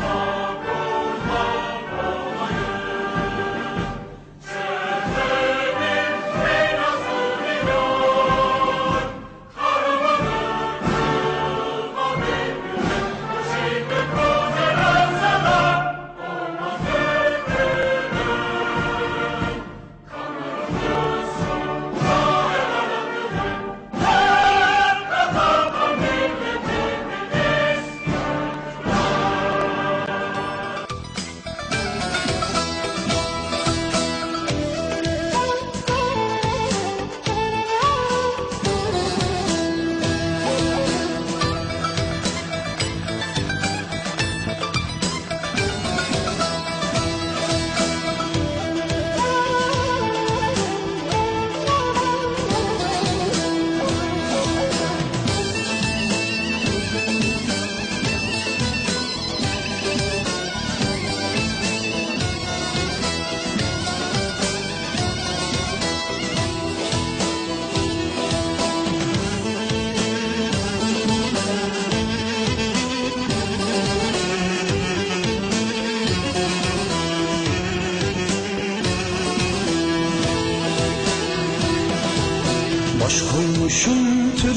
Lord.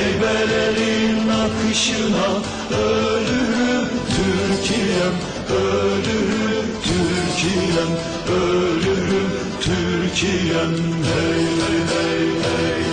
Heybelerin akışına ölürüm Türkiye'm ölürüm Türkiye'm ölürüm Türkiye'm. Hey hey hey hey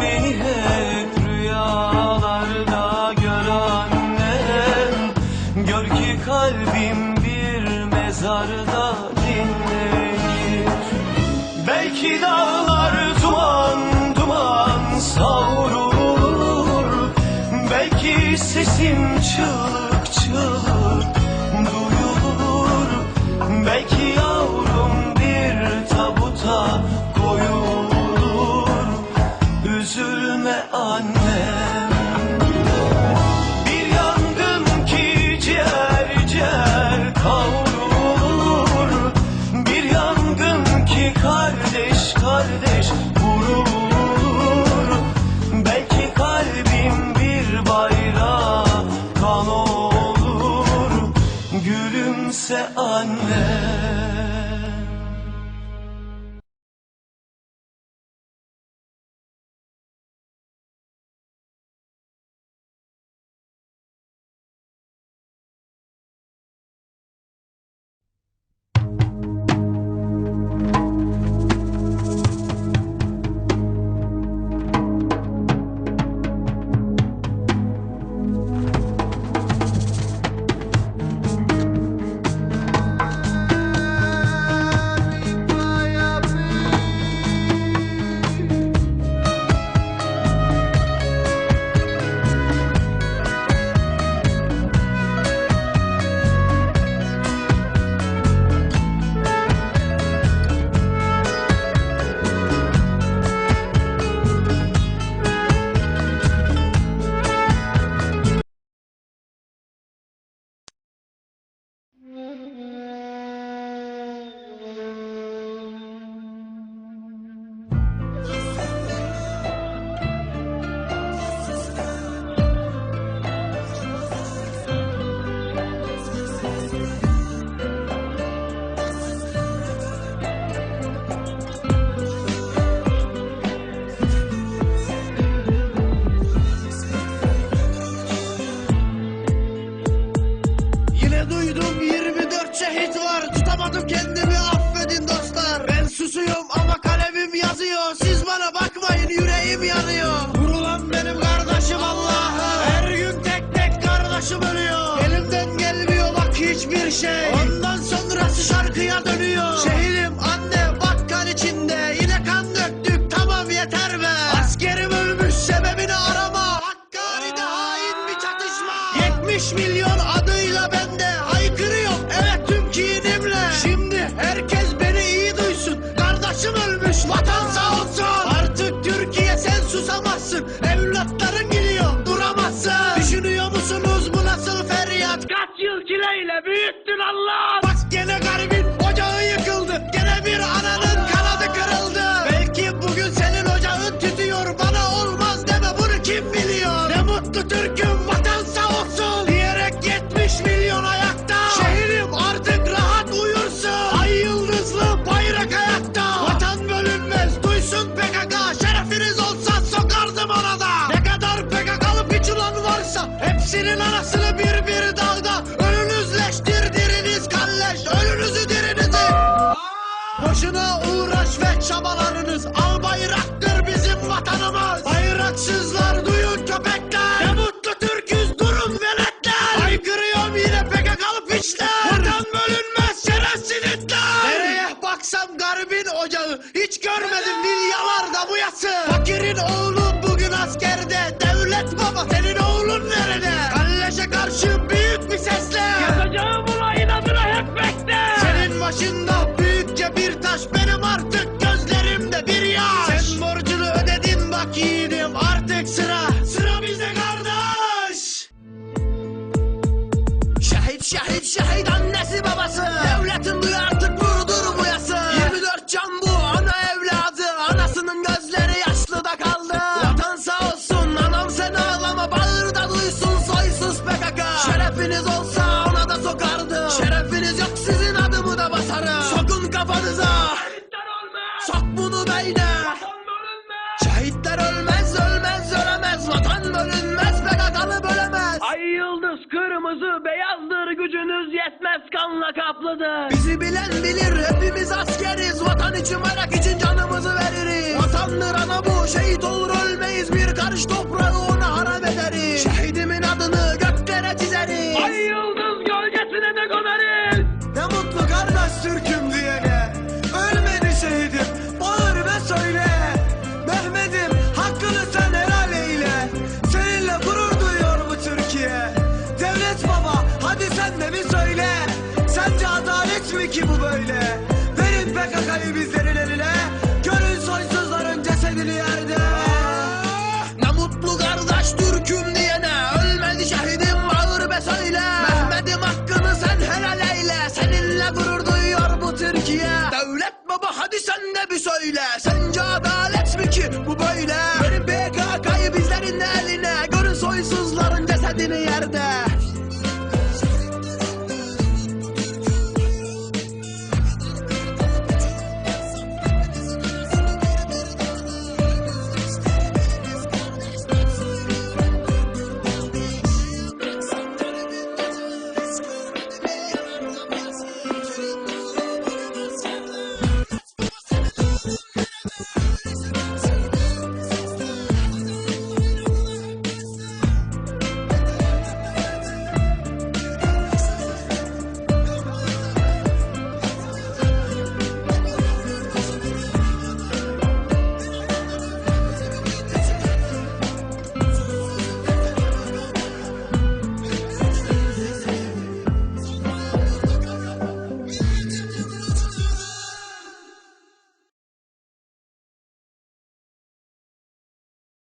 beni hep rüyalarda gör annem. Kalbim bir mezarda dinlenir. Belki dağlar duman duman savrulur. Belki sesim çığlık çığlık 70 milyon adıyla bende. Hiç görmedim milyarlar da bu yası Fakirin oğlu bugün askerde. Devlet baba senin kanla. Bizi bilen bilir hepimiz askeriz. Vatan için merak için canımızı veririz. Vatandır ana bu şehit olur ölmeyiz. Bir karış toprağı ona harap ederiz. Şehidimin adını göklere çizeriz. Ay yıldız gölgesine de konar. de bir söyle. Sence adalet mi ki bu böyle? Benim PKK'yı bizlerin eline. Görün soysuzların cesedini yerde.